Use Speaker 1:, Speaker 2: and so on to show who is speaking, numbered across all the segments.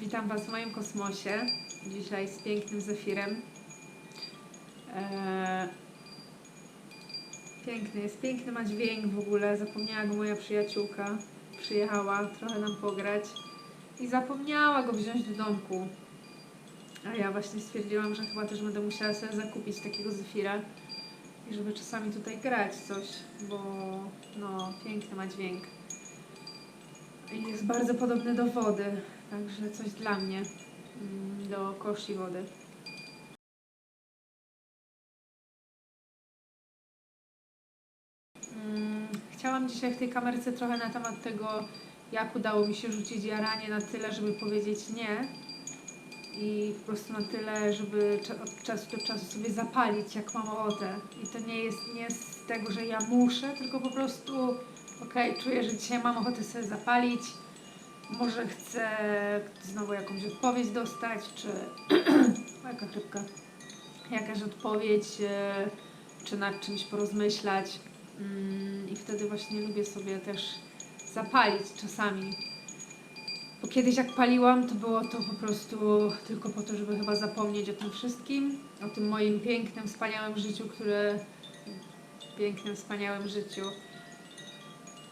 Speaker 1: Witam Was w moim kosmosie. Dzisiaj z pięknym zefirem. Eee, piękny jest, piękny ma dźwięk w ogóle. Zapomniała go moja przyjaciółka. Przyjechała trochę nam pograć i zapomniała go wziąć do domku. A ja właśnie stwierdziłam, że chyba też będę musiała sobie zakupić takiego zefira i żeby czasami tutaj grać coś, bo no, piękny ma dźwięk. I jest bardzo podobny do wody, także coś dla mnie, mm, do koszy wody. Mm, Chciałam dzisiaj w tej kamerce trochę na temat tego, jak udało mi się rzucić jaranie na tyle, żeby powiedzieć nie i po prostu na tyle, żeby od czasu do czasu sobie zapalić, jak mam ochotę. I to nie jest nie z tego, że ja muszę, tylko po prostu okej, czuję, że dzisiaj mam ochotę sobie zapalić, może chcę znowu jakąś odpowiedź dostać, czy jaka chrypka, jakaś odpowiedź, e, czy nad czymś porozmyślać. Mm, I wtedy właśnie lubię sobie też zapalić czasami. Bo kiedyś jak paliłam, to było to po prostu tylko po to, żeby chyba zapomnieć o tym wszystkim, o tym moim pięknym, wspaniałym życiu, które... pięknym, wspaniałym życiu.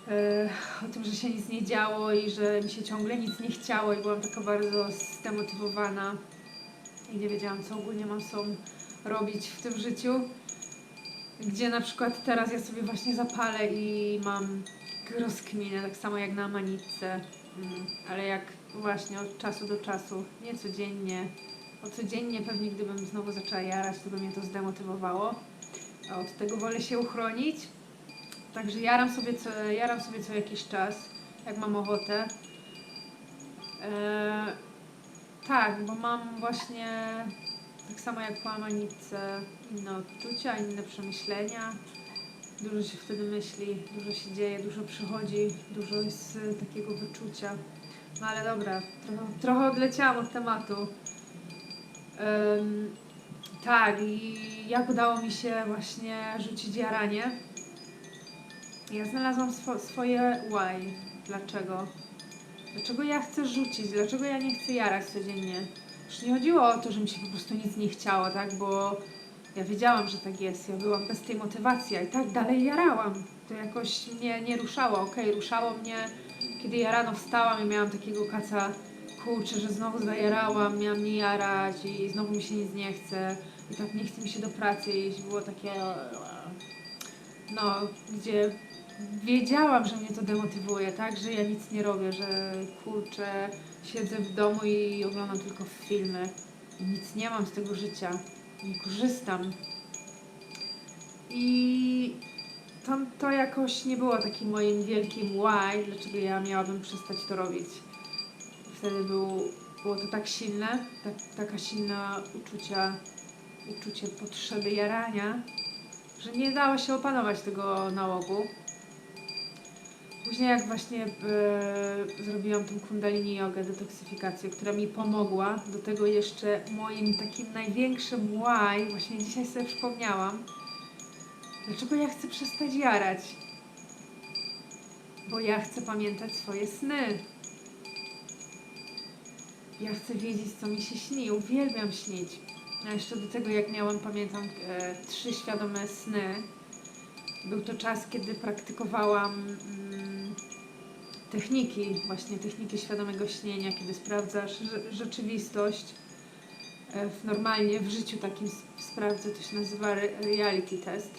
Speaker 1: E, o tym, że się nic nie działo i że mi się ciągle nic nie chciało i byłam taka bardzo zdemotywowana i nie wiedziałam, co ogólnie mam sobą robić w tym życiu. Gdzie na przykład teraz ja sobie właśnie zapalę i mam rozkminę, tak samo jak na manitce, mm, ale jak właśnie od czasu do czasu, nie codziennie, bo codziennie pewnie gdybym znowu zaczęła jarać, to by mnie to zdemotywowało, a od tego wolę się uchronić. Także jaram sobie co, jaram sobie co jakiś czas, jak mam ochotę. Eee, tak, bo mam właśnie tak samo jak po amanice inne odczucia, inne przemyślenia. Dużo się wtedy myśli, dużo się dzieje, dużo przychodzi, dużo jest y, takiego wyczucia. No ale dobra, trochę, trochę odleciałam od tematu. Em, tak, i jak udało mi się właśnie rzucić jaranie? Ja znalazłam swo- swoje why. Dlaczego? Dlaczego ja chcę rzucić? Dlaczego ja nie chcę jarać codziennie? Już nie chodziło o to, że mi się po prostu nic nie chciało, tak? Bo ja wiedziałam, że tak jest. Ja byłam bez tej motywacji, a i tak dalej jarałam. To jakoś mnie nie ruszało. Okej, ruszało mnie, kiedy ja rano wstałam i miałam takiego kaca, kurczę, że znowu zajarałam, miałam nie jarać i znowu mi się nic nie chce. I tak nie chce mi się do pracy iść. Było takie... No, gdzie wiedziałam, że mnie to demotywuje, tak? Że ja nic nie robię, że kurczę, siedzę w domu i oglądam tylko filmy. I nic nie mam z tego życia. Nie korzystam. I to, to jakoś nie było takim moim wielkim why, dlaczego ja miałabym przestać to robić. Wtedy był, było to tak silne, tak, taka silna uczucia, uczucie potrzeby jarania, że nie dało się opanować tego nałogu. Później jak właśnie e, zrobiłam tą kundalini jogę, detoksyfikację, która mi pomogła, do tego jeszcze moim takim największym why, właśnie dzisiaj sobie przypomniałam, dlaczego ja chcę przestać jarać. Bo ja chcę pamiętać swoje sny. Ja chcę wiedzieć, co mi się śni. Uwielbiam śnić. A jeszcze do tego, jak miałam, pamiętam, e, trzy świadome sny. Był to czas, kiedy praktykowałam mm, techniki, właśnie techniki świadomego śnienia, kiedy sprawdzasz rze- rzeczywistość. E, w, normalnie w życiu takim sprawdzę, to się nazywa re- reality test.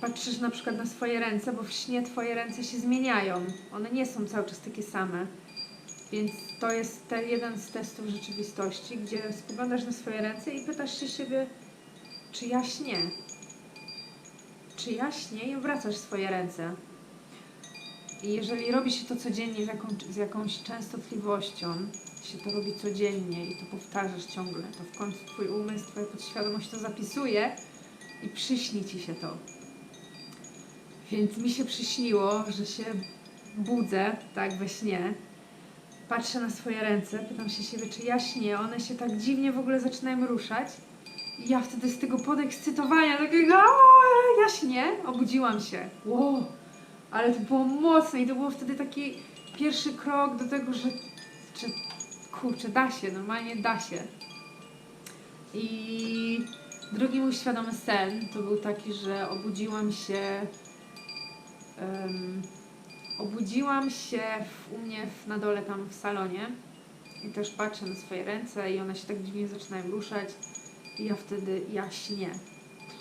Speaker 1: Patrzysz na przykład na swoje ręce, bo w śnie twoje ręce się zmieniają. One nie są cały czas takie same. Więc to jest te, jeden z testów rzeczywistości, gdzie spoglądasz na swoje ręce i pytasz się siebie, czy ja śnię? Czy ja śnię i obracasz swoje ręce? Jeżeli robi się to codziennie z, jaką, z jakąś częstotliwością, się to robi codziennie i to powtarzasz ciągle, to w końcu twój umysł, twoja podświadomość to zapisuje i przyśni ci się to. Więc mi się przyśniło, że się budzę, tak we śnie, patrzę na swoje ręce, pytam się siebie, czy ja śnię, one się tak dziwnie w ogóle zaczynają ruszać. I ja wtedy z tego podekscytowania, takiego, "Aaa, ja śnię, obudziłam się. Wow, ale to było mocne i to było wtedy taki pierwszy krok do tego, że, że kurczę, da się, normalnie da się. I drugi mój świadomy sen to był taki, że obudziłam się. em, obudziłam się w, u mnie w, na dole tam w salonie i też patrzę na swoje ręce i one się tak dziwnie zaczynają ruszać i ja wtedy ja śnię.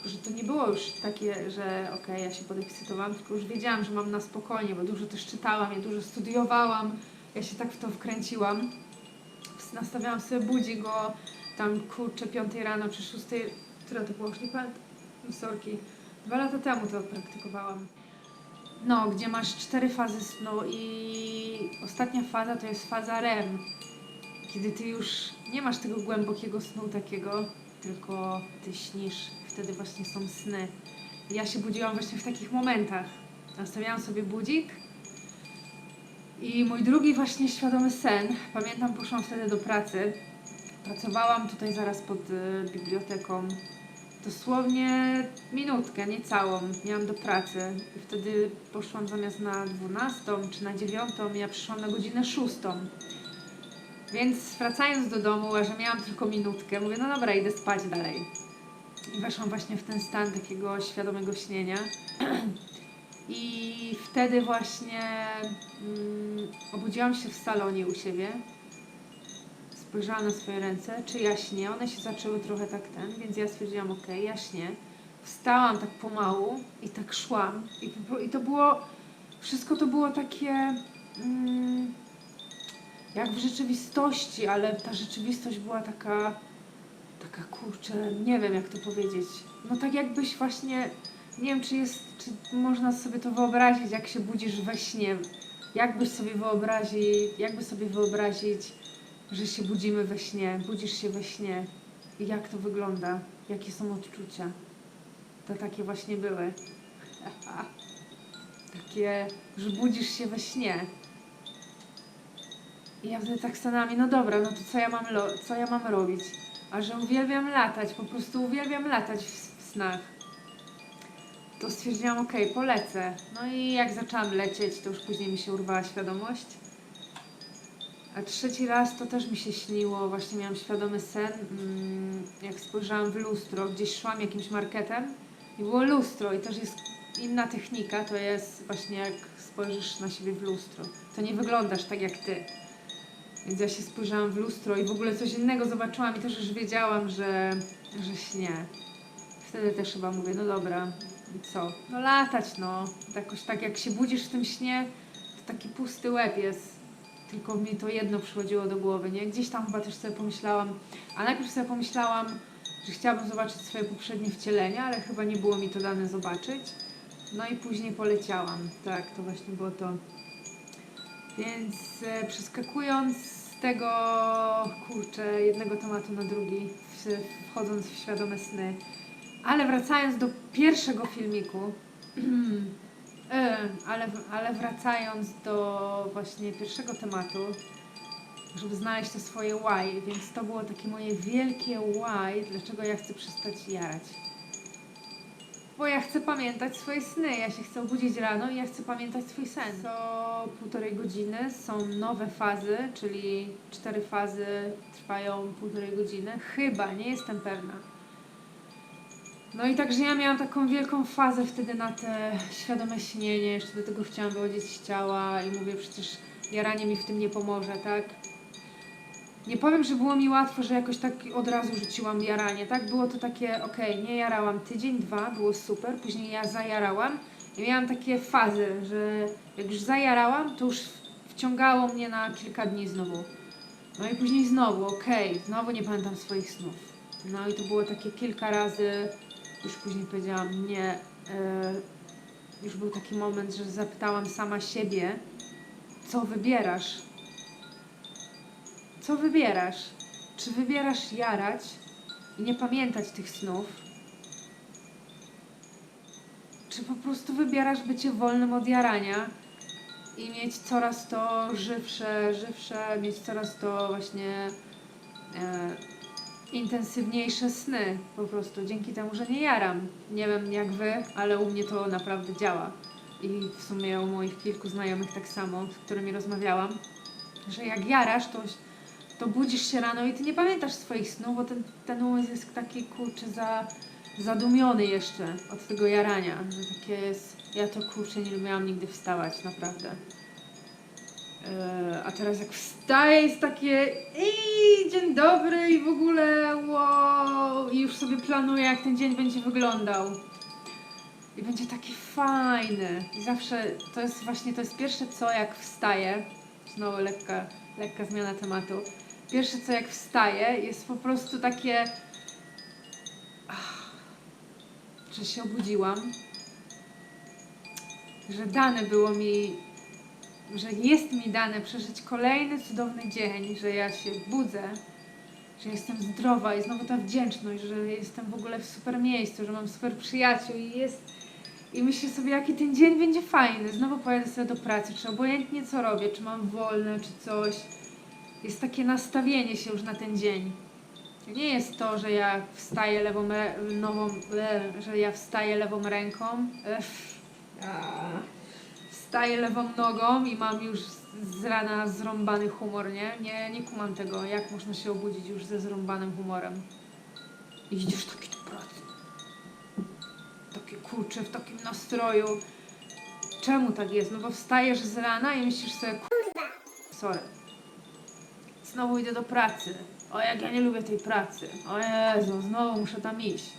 Speaker 1: Że to nie było już takie, że okej, ja się podekscytowałam, tylko już wiedziałam, że mam na spokojnie, bo dużo też czytałam, ja dużo studiowałam, ja się tak w to wkręciłam. Nastawiałam sobie budzik go tam kurczę 5 rano czy 6, która to było, już nie pamiętam, sorki. Dwa lata temu to praktykowałam. No, gdzie masz cztery fazy snu i ostatnia faza to jest faza REM, kiedy ty już nie masz tego głębokiego snu takiego, tylko ty śnisz. Wtedy właśnie są sny. Ja się budziłam właśnie w takich momentach. Nastawiałam sobie budzik i mój drugi właśnie świadomy sen. Pamiętam, poszłam wtedy do pracy. Pracowałam tutaj zaraz pod y, biblioteką. Dosłownie minutkę, nie całą. Miałam do pracy. I wtedy poszłam zamiast na 12 czy na 9, ja przyszłam na godzinę 6. Więc wracając do domu, że miałam tylko minutkę, mówię, no dobra, idę spać dalej. I weszłam właśnie w ten stan takiego świadomego śnienia. I wtedy właśnie mm, obudziłam się w salonie u siebie. Spojrzałam na swoje ręce, czy ja śnię. One się zaczęły trochę tak ten, więc ja stwierdziłam, okej, ja śnię. Wstałam tak pomału i tak szłam. I, i to było, wszystko to było takie mm, jak w rzeczywistości, ale ta rzeczywistość była taka, taka kurczę, nie wiem jak to powiedzieć. No tak jakbyś właśnie nie wiem, czy jest, czy można sobie to wyobrazić, jak się budzisz we śnie. Jakbyś sobie wyobrazić, jakby sobie wyobrazić, że się budzimy we śnie, budzisz się we śnie. I jak to wygląda? Jakie są odczucia? To takie właśnie były. takie, że budzisz się we śnie. I ja wtedy tak stanęłam i no dobra, no to co ja mam, co ja mam robić? A że uwielbiam latać, po prostu uwielbiam latać w, w snach to stwierdziłam, okej, polecę. No i jak zaczęłam lecieć, to już później mi się urwała świadomość. A trzeci raz to też mi się śniło, właśnie miałam świadomy sen, mm, jak spojrzałam w lustro, gdzieś szłam jakimś marketem i było lustro i też jest inna technika, to jest właśnie jak spojrzysz na siebie w lustro. To nie wyglądasz tak jak ty. Więc ja się spojrzałam w lustro i w ogóle coś innego zobaczyłam i też już wiedziałam, że, że śnię. Wtedy też chyba mówię, no dobra, i co? No latać, no. Jakoś tak jak się budzisz w tym śnie, to taki pusty łeb jest. Tylko mi to jedno przychodziło do głowy, nie? Gdzieś tam chyba też sobie pomyślałam, a najpierw sobie pomyślałam, że chciałabym zobaczyć swoje poprzednie wcielenie, ale chyba nie było mi to dane zobaczyć. No i później poleciałam. Tak, to właśnie było to. Więc e, przeskakując z tego, kurczę, jednego tematu na drugi, w, wchodząc w świadome sny, ale wracając do pierwszego filmiku, e, ale, ale wracając do właśnie pierwszego tematu, żeby znaleźć to swoje why, więc to było takie moje wielkie why, dlaczego ja chcę przestać jarać. Bo ja chcę pamiętać swoje sny, ja się chcę obudzić rano i ja chcę pamiętać swój sen. Co półtorej godziny są nowe fazy, czyli cztery fazy trwają półtorej godziny. Chyba, nie jestem pewna. No i także ja miałam taką wielką fazę wtedy na te świadome śnienie, jeszcze do tego chciałam wychodzić z ciała i mówię, przecież jaranie mi w tym nie pomoże, tak? Nie powiem, że było mi łatwo, że jakoś tak od razu rzuciłam jaranie, tak? Było to takie, okej, nie jarałam tydzień, dwa, było super, później ja zajarałam i miałam takie fazy, że jak już zajarałam, to już wciągało mnie na kilka dni znowu. No i później znowu, okej, znowu nie pamiętam swoich snów. No i to było takie kilka razy, już później powiedziałam nie. e, już był taki moment, że zapytałam sama siebie, co wybierasz? Co wybierasz? Czy wybierasz jarać i nie pamiętać tych snów? Czy po prostu wybierasz bycie wolnym od jarania i mieć coraz to żywsze, żywsze, mieć coraz to właśnie e, intensywniejsze sny po prostu dzięki temu, że nie jaram. Nie wiem jak wy, ale u mnie to naprawdę działa. I w sumie u moich kilku znajomych tak samo, z którymi rozmawiałam, że jak jarasz, to, to budzisz się rano i ty nie pamiętasz swoich snów, bo ten, ten umysł jest taki kurczę za, zadumiony jeszcze od tego jarania, że takie jest, ja to kurczę nie lubiłam nigdy wstawać, naprawdę. Eee, a teraz jak wstaję jest takie i dzień dobry i w ogóle wow i już sobie planuję jak ten dzień będzie wyglądał. I będzie taki fajny. I zawsze to jest właśnie, to jest pierwsze co jak wstaję, znowu lekka, lekka zmiana tematu. Pierwsze co jak wstaję jest po prostu takie, ach, że się obudziłam, że dane było mi, że jest mi dane przeżyć kolejny cudowny dzień, że ja się budzę, że jestem zdrowa i znowu ta wdzięczność, że jestem w ogóle w super miejscu, że mam super przyjaciół i jest i myślę sobie, jaki ten dzień będzie fajny. Znowu pojadę sobie do pracy, czy obojętnie co robię, czy mam wolne, czy coś. Jest takie nastawienie się już na ten dzień. Nie jest to, że ja wstaję lewą, nową, że ja wstaję lewą ręką. Wstaję lewą nogą i mam już z- rana zrąbany humor, nie? Nie, nie kumam tego, jak można się obudzić już ze zrąbanym humorem. I idziesz taki do pracy takie kurcze, w takim nastroju. Czemu tak jest? No bo wstajesz z rana i myślisz sobie, kurwa, sorry. Znowu idę do pracy. O, jak ja nie lubię tej pracy. O Jezu, znowu muszę tam iść.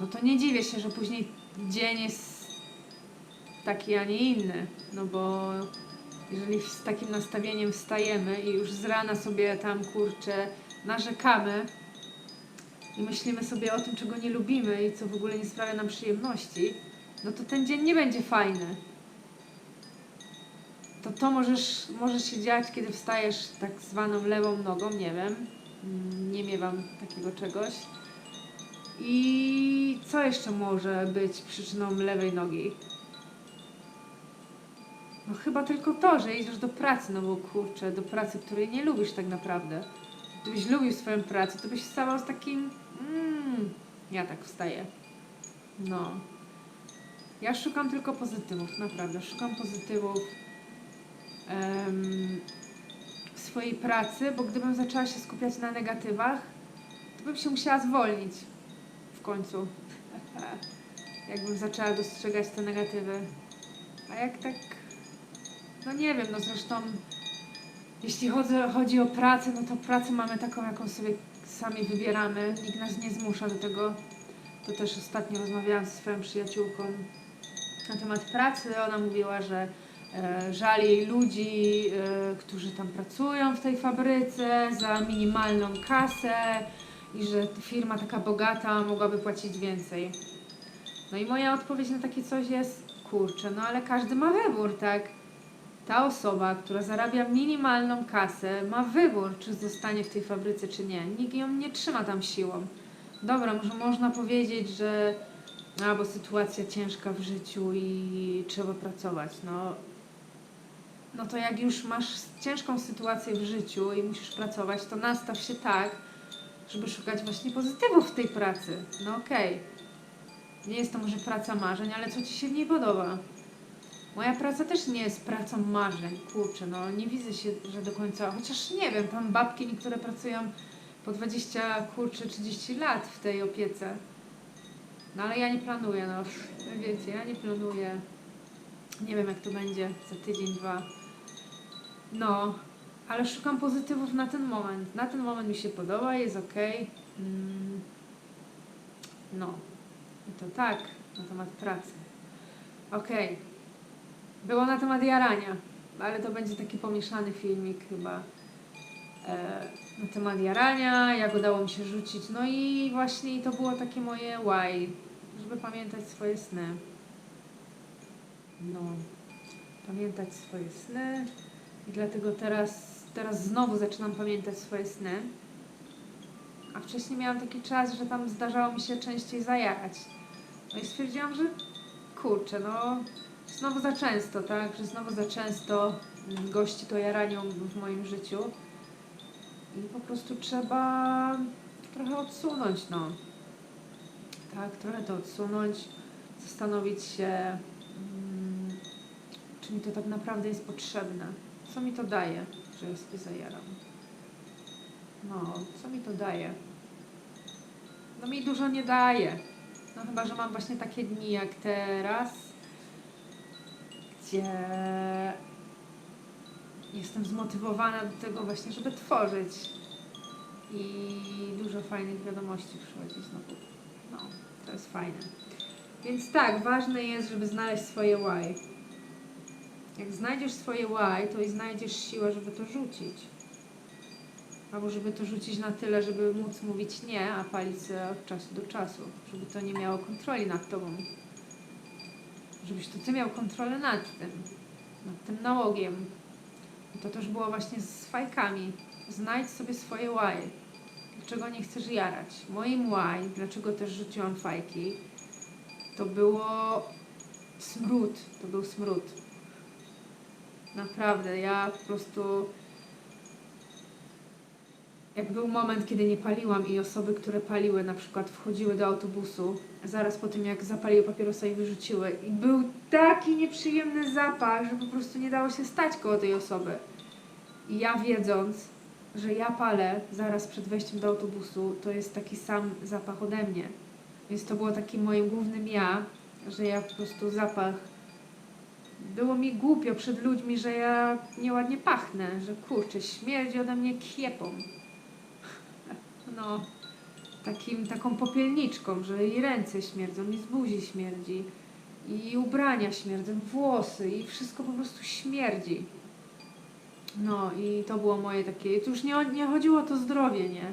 Speaker 1: No to nie dziwię się, że później dzień jest taki, a nie inny. No bo jeżeli z takim nastawieniem wstajemy i już z rana sobie tam, kurczę, narzekamy, i myślimy sobie o tym, czego nie lubimy i co w ogóle nie sprawia nam przyjemności, no to ten dzień nie będzie fajny. To to możesz, może się dziać, kiedy wstajesz tak zwaną lewą nogą, nie wiem. Nie miewam takiego czegoś. I co jeszcze może być przyczyną lewej nogi? No chyba tylko to, że idziesz do pracy, no bo kurczę, do pracy, której nie lubisz tak naprawdę. Gdybyś lubił swoją pracę, to byś wstawał z takim. Mm, ja tak wstaję. No. Ja szukam tylko pozytywów, naprawdę. Szukam pozytywów w swojej pracy, bo gdybym zaczęła się skupiać na negatywach, to bym się musiała zwolnić w końcu. Jakbym zaczęła dostrzegać te negatywy. A jak tak. No nie wiem, no zresztą. Jeśli chodzi, chodzi o pracę, no to pracę mamy taką, jaką sobie sami wybieramy. Nikt nas nie zmusza do tego. To też ostatnio rozmawiałam ze swoją przyjaciółką na temat pracy. Ona mówiła, że żal jej ludzi, e, którzy tam pracują w tej fabryce za minimalną kasę i że firma taka bogata mogłaby płacić więcej. No i moja odpowiedź na takie coś jest, kurczę, no ale każdy ma wybór, tak? ta osoba, która zarabia minimalną kasę, ma wybór, czy zostanie w tej fabryce, czy nie. Nikt ją nie trzyma tam siłą. Dobra, może można powiedzieć, że a, bo sytuacja ciężka w życiu i trzeba pracować. No, no to jak już masz ciężką sytuację w życiu i musisz pracować, to nastaw się tak, żeby szukać właśnie pozytywów w tej pracy. No okej. Nie jest to może praca marzeń, ale co Ci się w niej podoba? Moja praca też nie jest pracą marzeń, kurczę, no nie widzę się, że do końca, chociaż nie wiem, tam babki niektóre pracują po 20, kurczę, 30 lat w tej opiece. No ale ja nie planuję, no wiecie, ja nie planuję. Nie wiem jak to będzie za tydzień, dwa. No, ale szukam pozytywów na ten moment. Na ten moment mi się podoba, jest okej. Mm. No, i to tak na temat pracy. Okej. Było na temat jarania, ale to będzie taki pomieszany filmik chyba e, na temat jarania, jak udało mi się rzucić. No i właśnie to było takie moje why, żeby pamiętać swoje sny. No, pamiętać swoje sny i dlatego teraz, teraz znowu zaczynam pamiętać swoje sny. A wcześniej miałam taki czas, że tam zdarzało mi się częściej zajarać. No i stwierdziłam, że kurczę, no znowu za często, tak? Że znowu za często mm, gości to jaranią w moim życiu. I po prostu trzeba trochę odsunąć, no. Tak, trochę to odsunąć, zastanowić się, mm, czy mi to tak naprawdę jest potrzebne. Co mi to daje, że ja sobie zajaram. No, co mi to daje? No mi dużo nie daje. No chyba, że mam właśnie takie dni jak teraz, gdzie jestem zmotywowana do tego właśnie, żeby tworzyć. I dużo fajnych wiadomości przychodzi znowu. No, to jest fajne. Więc tak, ważne jest, żeby znaleźć swoje why. Jak znajdziesz swoje why, to i znajdziesz siłę, żeby to rzucić. Albo żeby to rzucić na tyle, żeby móc mówić nie, a palić od czasu do czasu. Żeby to nie miało kontroli nad tobą. Żebyś to ty miał kontrolę nad tym. Nad tym nałogiem. I to też było właśnie z fajkami. Znajdź sobie swoje why. Dlaczego nie chcesz jarać? Moim why, dlaczego też rzuciłam fajki, to było smród. To był smród. Naprawdę, ja po prostu. Jak był moment, kiedy nie paliłam i osoby, które paliły, na przykład wchodziły do autobusu, zaraz po tym jak zapaliły papierosa i wyrzuciły, i był taki nieprzyjemny zapach, że po prostu nie dało się stać koło tej osoby. I ja wiedząc, że ja palę zaraz przed wejściem do autobusu, to jest taki sam zapach ode mnie. Więc to było takim moim głównym ja, że ja po prostu zapach. Było mi głupio przed ludźmi, że ja nieładnie pachnę, że kurczę, śmierdzi ode mnie kiepą. No, takim, taką popielniczką, że i ręce śmierdzą, i z buzi śmierdzi, i ubrania śmierdzą, włosy, i wszystko po prostu śmierdzi. No i to było moje takie, to już nie, nie chodziło o to zdrowie, nie?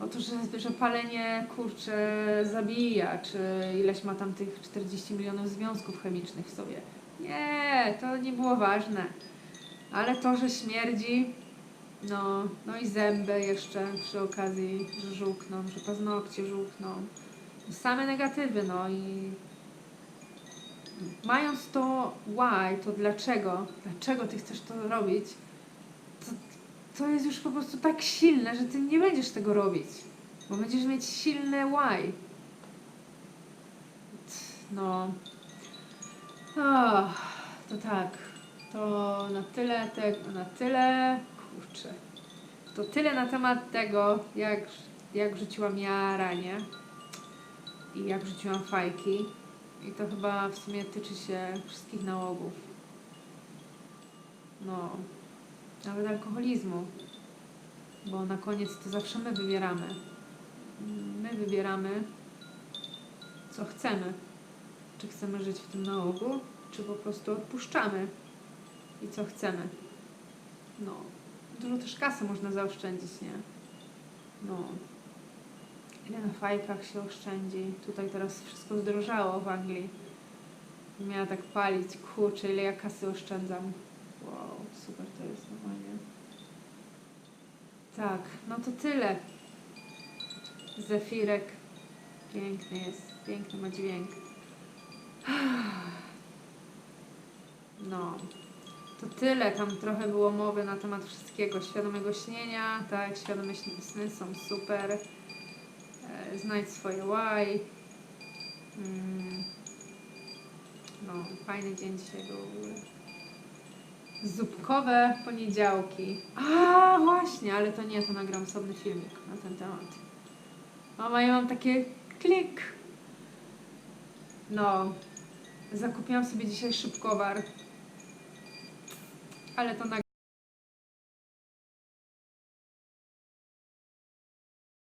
Speaker 1: O to, że, że palenie, kurczę, zabija, czy ileś ma tam tych 40 milionów związków chemicznych w sobie. Nie, to nie było ważne. Ale to, że śmierdzi, no, no i zęby jeszcze przy okazji, że żółkną, że paznokcie żółkną. Same negatywy, no i mając to why, to dlaczego, dlaczego ty chcesz to robić, to, to jest już po prostu tak silne, że ty nie będziesz tego robić, bo będziesz mieć silne why. No, oh, to tak, to na tyle tego, na tyle, kurczę, to tyle na temat tego, jak, jak rzuciłam ja ranie i jak rzuciłam fajki. I to chyba w sumie tyczy się wszystkich nałogów. No, nawet alkoholizmu. Bo na koniec to zawsze my wybieramy. My wybieramy, co chcemy. Czy chcemy żyć w tym nałogu, czy po prostu odpuszczamy i co chcemy. No, dużo też kasy można zaoszczędzić, nie? No, Ile na fajkach się oszczędzi. Tutaj teraz wszystko zdrożało w Anglii. Miała tak palić, kurczę, ile ja kasy oszczędzam. Wow, super to jest normalnie. Tak, no to tyle. Zefirek. Piękny jest, piękny ma dźwięk. No, to tyle. Tam trochę było mowy na temat wszystkiego. Świadomego śnienia, tak, świadome sny są super. E, Znajdź swoje why. Mm. No, fajny dzień dzisiaj był w ogóle. Zupkowe poniedziałki. A, właśnie, ale to nie, to nagram osobny filmik na ten temat. Mama, ja mam takie klik. No, zakupiłam sobie dzisiaj szybkowar. Ale to nagram.